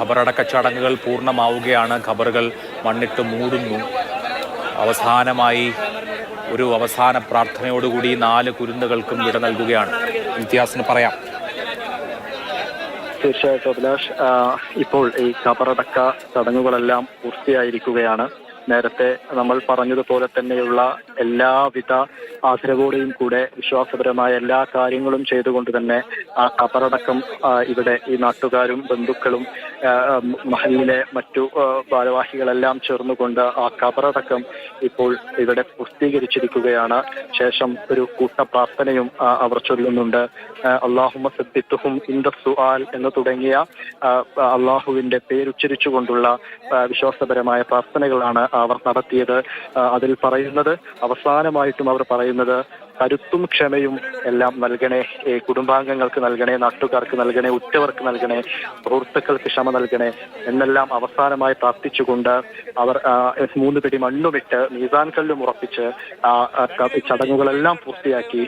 ഖബറടക്ക ചടങ്ങുകൾ പൂർണമാവുകയാണ്. ഖബറുകൾ മണ്ണിട്ട് മൂടുന്നു. അവസാനമായി ഒരു അവസാന പ്രാർത്ഥനയോടുകൂടി നാല് കുരുന്നുകൾക്കും വിട നൽകുകയാണ്. ഇംതിയാസിന് പറയാം. തീർച്ചയായിട്ടും അഭിലാഷ്. ഇപ്പോൾ ഈ ഖബറടക്ക ചടങ്ങുകളെല്ലാം പൂർത്തിയായിരിക്കുകയാണ്. നേരത്തെ നമ്മൾ പറഞ്ഞതുപോലെ തന്നെയുള്ള എല്ലാവിധ ആദരവോടെയും കൂടെ വിശ്വാസപരമായ എല്ലാ കാര്യങ്ങളും ചെയ്തുകൊണ്ട് തന്നെ ആ കബറടക്കം ഇവിടെ ഈ നാട്ടുകാരും ബന്ധുക്കളും മഹലിലെ മറ്റു ഭാരവാഹികളെല്ലാം ചേർന്നുകൊണ്ട് ആ കബറടക്കം ഇപ്പോൾ ഇവിടെ പൂർത്തീകരിച്ചിരിക്കുകയാണ്. ശേഷം ഒരു കൂട്ട പ്രാർത്ഥനയും ആ, അവർ ചൊല്ലുന്നുണ്ട്. അള്ളാഹുമ സദ്ദിത്തുഹും ഇന്ദ സുആൽ എന്ന് തുടങ്ങിയ അള്ളാഹുവിന്റെ പേരുച്ചരിച്ചുകൊണ്ടുള്ള വിശ്വാസപരമായ പ്രാർത്ഥനകളാണ് അവർ നടത്തിയത് അതിൽ പറയുന്നത്. അവസാനമായിട്ടും അവർ പറയുന്നത് കരുത്തും ക്ഷമയും എല്ലാം നൽകണേ കുടുംബാംഗങ്ങൾക്ക് നൽകണേ നാട്ടുകാർക്ക് നൽകണേ ഉറ്റവർക്ക് നൽകണേ സുഹൃത്തുക്കൾക്ക് ക്ഷമ നൽകണേ എന്നെല്ലാം അവസാനമായി പ്രാർത്ഥിച്ചുകൊണ്ട് അവർ മൂന്ന് പിടി മണ്ണുമിട്ട് മീസാൻ കല്ലും ഉറപ്പിച്ച് ചടങ്ങുകളെല്ലാം പൂർത്തിയാക്കി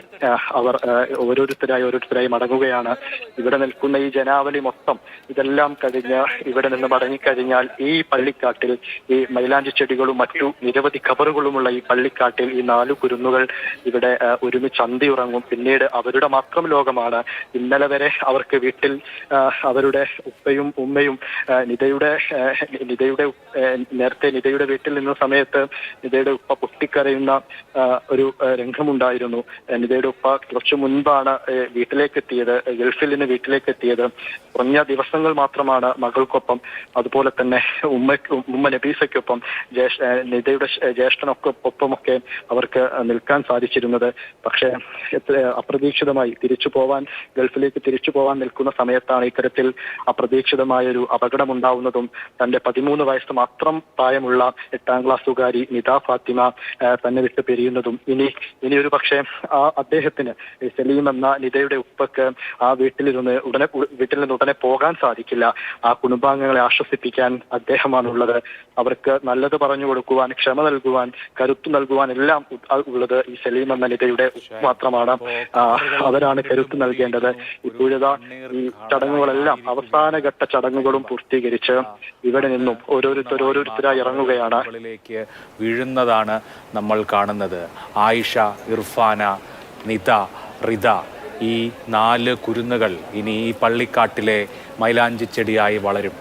അവർ ഓരോരുത്തരായി ഓരോരുത്തരായി മടങ്ങുകയാണ്. ഇവിടെ നിൽക്കുന്ന ഈ ജനാവലി മൊത്തം ഇതെല്ലാം കഴിഞ്ഞ് ഇവിടെ നിന്ന് മടങ്ങിക്കഴിഞ്ഞാൽ ഈ പള്ളിക്കാട്ടിൽ ഈ മൈലാഞ്ചി ചെടികളും മറ്റു നിരവധി കബറുകളുമുള്ള ഈ പള്ളിക്കാട്ടിൽ ഈ നാലു കുരുന്നുകൾ ഇവിടെ ഒരുമിച്ച് അന്തിയുറങ്ങും പിന്നീട് അവരുടെ മാത്രം ലോകമാണ്. ഇന്നലെ വരെ അവർക്ക് വീട്ടിൽ അവരുടെ ഉപ്പയും ഉമ്മയും നിതയുടെ നിതയുടെ നേരത്തെ നിതയുടെ വീട്ടിൽ നിന്ന സമയത്ത് നിതയുടെ ഉപ്പ പൊട്ടിക്കരയുന്ന ഒരു രംഗമുണ്ടായിരുന്നു. നിതയുടെ ഉപ്പ കുറച്ചു മുൻപാണ് വീട്ടിലേക്ക് എത്തിയത് ഗൾഫിൽ നിന്ന് വീട്ടിലേക്ക് എത്തിയത് കുറഞ്ഞ ദിവസങ്ങൾ മാത്രമാണ് മകൾക്കൊപ്പം. അതുപോലെ തന്നെ ഉമ്മ ഉമ്മ നബീസയ്ക്കൊപ്പം നിതയുടെ ജ്യേഷ്ഠനൊക്കെ ഒപ്പമൊക്കെ അവർക്ക് നിൽക്കാൻ സാധിച്ചിരുന്നത്. പക്ഷേ അപ്രതീക്ഷിതമായി തിരിച്ചു പോവാൻ ഗൾഫിലേക്ക് തിരിച്ചു പോവാൻ നിൽക്കുന്ന സമയത്താണ് ഇത്തരത്തിൽ അപകടം ഉണ്ടാവുന്നതും തന്റെ പതിമൂന്ന് വയസ്സ് മാത്രം പ്രായമുള്ള എട്ടാം ക്ലാസ്സുകാരി നിത ഫാത്തിമ തന്നെ വിട്ട് പിരിയുന്നതും. ഇനി ഒരു പക്ഷേ ആ അദ്ദേഹത്തിന് സലീം എന്ന നിതയുടെ ഉപ്പക്ക് ആ വീട്ടിലിരുന്ന് ഉടനെ വീട്ടിൽ നിന്ന് ഉടനെ പോകാൻ സാധിക്കില്ല. ആ കുടുംബാംഗങ്ങളെ ആശ്വസിപ്പിക്കാൻ അദ്ദേഹമാണുള്ളത്. അവർക്ക് നല്ലത് പറഞ്ഞു കൊടുക്കുവാൻ ക്ഷമ നൽകുവാൻ കരുത്തു നൽകുവാൻ എല്ലാം ഉള്ളത് ഈ സലീം എന്ന നിതയുടെ ഉപ്പ മാത്രമാണ് അവരാണ് കരുത്ത് നൽകേണ്ടത്. ഇപ്പോഴത്തെ ഈ ചടങ്ങുകളെല്ലാം അവസാനഘട്ട ചടങ്ങുകളും പൂർത്തീകരിച്ച് ഇവിടെ നിന്നും ഓരോരുത്തർ ഓരോരുത്തരായി ഇറങ്ങുകയാണ്. വീഴുന്നതാണ് നമ്മൾ കാണുന്നത്. ആയിഷ ഇർഫാന നിത റിത ഈ നാല് കുരുന്നുകൾ ഇനി ഈ പള്ളിക്കാട്ടിലെ മൈലാഞ്ചിച്ചെടിയായി വളരും.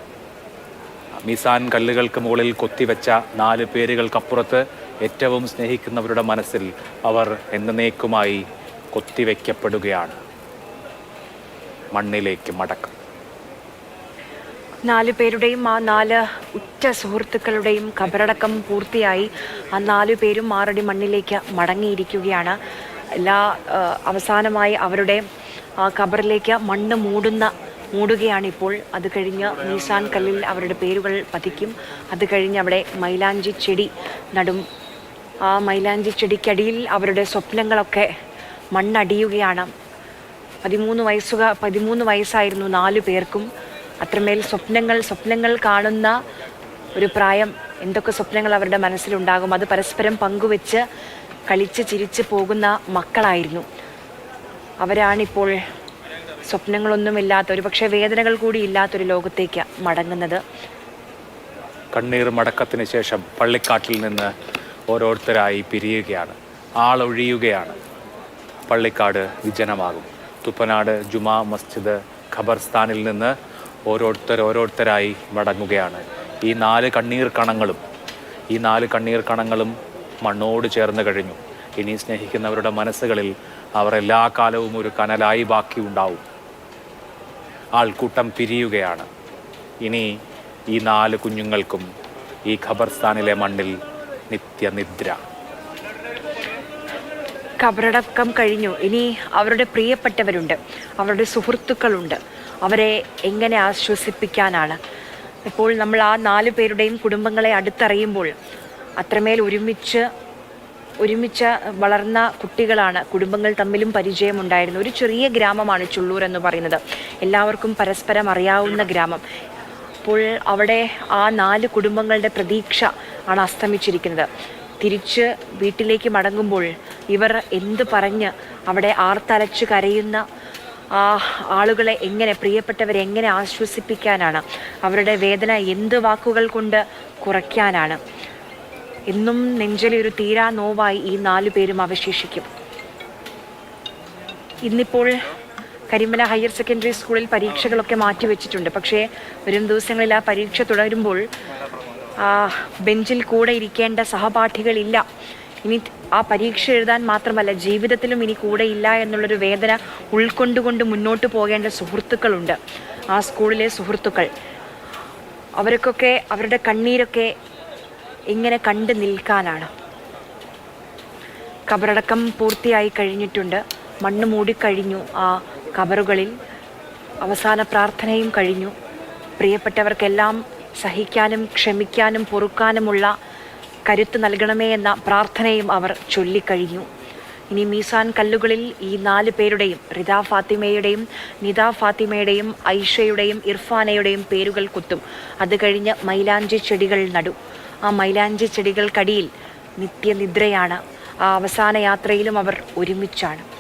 മിസാൻ കല്ലുകൾക്ക് മുകളിൽ കൊത്തിവെച്ച നാല് പേരുകൾക്കപ്പുറത്ത് ഏറ്റവും സ്നേഹിക്കുന്നവരുടെ മനസ്സിൽ അവർ എന്നേക്കുമായി കൊത്തിവെക്കപ്പെടുകയാണ്. മണ്ണിലേക്ക് മടക്കം. നാല് പേരുടെയും ആ നാല് ഉറ്റ സുഹൃത്തുക്കളുടെയും കബറടക്കം പൂർത്തിയായി. ആ നാലു പേരും ആറടി മണ്ണിലേക്ക് മടങ്ങിയിരിക്കുകയാണ്. എല്ലാ അവസാനമായി അവരുടെ ആ ഖബറിലേക്ക് മണ്ണ് മൂടുന്ന മൂടുകയാണിപ്പോൾ. അത് കഴിഞ്ഞ് നീസാൻ കല്ലിൽ അവരുടെ പേരുകൾ പതിക്കും. അത് കഴിഞ്ഞ് അവിടെ മൈലാഞ്ചി ചെടി നടും ആ മൈലാഞ്ചി ചെടിക്കടിയിൽ അവരുടെ സ്വപ്നങ്ങളൊക്കെ മണ്ണടിയുകയാണ്. പതിമൂന്ന് വയസ്സുക പതിമൂന്ന് വയസ്സായിരുന്നു നാലു പേർക്കും. അത്രമേൽ സ്വപ്നങ്ങൾ സ്വപ്നങ്ങൾ കാണുന്ന ഒരു പ്രായം. എന്തൊക്കെ സ്വപ്നങ്ങൾ അവരുടെ മനസ്സിലുണ്ടാകും? അത് പരസ്പരം പങ്കുവെച്ച് കളിച്ച് ചിരിച്ച് പോകുന്ന മക്കളായിരുന്നു. അവരാണിപ്പോൾ സ്വപ്നങ്ങളൊന്നുമില്ലാത്ത ഒരു പക്ഷേ വേദനകൾ കൂടി ഇല്ലാത്തൊരു ലോകത്തേക്ക് മടങ്ങുന്നത്. കണ്ണീർ മടക്കത്തിന് ശേഷം പള്ളിക്കാട്ടിൽ നിന്ന് ഓരോരുത്തരായി പിരിയുകയാണ്. ആളൊഴിയുകയാണ്. പള്ളിക്കാട് വിജനമാകും. തുപ്പനാട് ജുമാ മസ്ജിദ് ഖബർസ്ഥാനിൽ നിന്ന് ഓരോരുത്തർ ഓരോരുത്തരായി മടങ്ങുകയാണ്. ഈ നാല് കണ്ണീർ കണങ്ങളും ഈ നാല് കണ്ണീർ കണങ്ങളും മണ്ണോട് ചേർന്ന് കഴിഞ്ഞു. ഇനി സ്നേഹിക്കുന്നവരുടെ മനസ്സുകളിൽ അവർ എല്ലാ കാലവും ഒരു കനലായി ബാക്കി ഉണ്ടാവും. ആൾക്കൂട്ടം പിരിയുകയാണ്. ഇനി ഈ നാല് കുഞ്ഞുങ്ങൾക്കും ഈ ഖബർസ്ഥാനിലെ മണ്ണിൽ നിത്യനിദ്ര. കബറടക്കം കഴിഞ്ഞു. ഇനി അവരുടെ പ്രിയപ്പെട്ടവരുണ്ട്. അവരുടെ സുഹൃത്തുക്കളുണ്ട്. അവരെ എങ്ങനെ ആശ്വസിപ്പിക്കാനാണ്? ഇപ്പോൾ നമ്മൾ ആ നാല് പേരുടെയും കുടുംബങ്ങളെ അടുത്തറിയുമ്പോൾ അത്രമേൽ ഒരുമിച്ച് ഒരുമിച്ച് വളർന്ന കുട്ടികളാണ് കുടുംബങ്ങൾ തമ്മിലും പരിചയമുണ്ടായിരുന്നു ഒരു ചെറിയ ഗ്രാമമാണ് ചുള്ളൂർ എന്ന് പറയുന്നത്. എല്ലാവർക്കും പരസ്പരം അറിയാവുന്ന ഗ്രാമം. അപ്പോൾ അവിടെ ആ നാല് കുടുംബങ്ങളുടെ പ്രതീക്ഷ ആണ് അസ്തമിച്ചിരിക്കുന്നത്. തിരിച്ച് വീട്ടിലേക്ക് മടങ്ങുമ്പോൾ ഇവർ എന്ത് പറഞ്ഞ് അവിടെ ആർത്തലച്ച് കരയുന്ന ആ ആളുകളെ എങ്ങനെ പ്രിയപ്പെട്ടവരെ എങ്ങനെ ആശ്വസിപ്പിക്കാനാണ്? അവരുടെ വേദന എന്ത് വാക്കുകൾ കൊണ്ട് കുറയ്ക്കാനാണ്? എന്നും നെഞ്ചലി ഒരു തീരാ നോവായി ഈ നാലു പേരും അവശേഷിക്കും. ഇന്നിപ്പോൾ കരിമല ഹയർ സെക്കൻഡറി സ്കൂളിൽ പരീക്ഷകളൊക്കെ മാറ്റിവെച്ചിട്ടുണ്ട്. പക്ഷേ വരും ദിവസങ്ങളിൽ ആ പരീക്ഷ തുടരുമ്പോൾ ബെഞ്ചിൽ കൂടെ ഇരിക്കേണ്ട സഹപാഠികളില്ല. ഇനി ആ പരീക്ഷ എഴുതാൻ മാത്രമല്ല ജീവിതത്തിലും ഇനി കൂടെ ഇല്ല എന്നുള്ളൊരു വേദന ഉൾക്കൊണ്ടുകൊണ്ട് മുന്നോട്ട് പോകേണ്ട സുഹൃത്തുക്കളുണ്ട്. ആ സ്കൂളിലെ സുഹൃത്തുക്കൾ. അവർക്കൊക്കെ അവരുടെ കണ്ണീരൊക്കെ എങ്ങനെ കണ്ടു നിൽക്കാനാണ്. കബറടക്കം പൂർത്തിയായി കഴിഞ്ഞിട്ടുണ്ട്. മണ്ണ് മൂടിക്കഴിഞ്ഞു. ആ കബറുകളിൽ അവസാന പ്രാർത്ഥനയും കഴിഞ്ഞു. പ്രിയപ്പെട്ടവർക്കെല്ലാം സഹിക്കാനും ക്ഷമിക്കാനും പൊറുക്കാനുമുള്ള കരുത്ത് നൽകണമേ എന്ന പ്രാർത്ഥനയും അവർ ചൊല്ലിക്കഴിഞ്ഞു. ഇനി മീസാൻ കല്ലുകളിൽ ഈ നാല് പേരുടെയും റിത ഫാത്തിമയുടെയും നിത ഫാത്തിമയുടെയും ഐഷയുടെയും ഇർഫാനയുടെയും പേരുകൾ കുത്തും. അത് കഴിഞ്ഞ് മൈലാഞ്ചി ചെടികൾ നടും. ആ മൈലാഞ്ചി ചെടികൾക്കടിയിൽ നിത്യനിദ്രയാണ്. ആ അവസാന യാത്രയിലും അവർ ഒരുമിച്ചാണ്.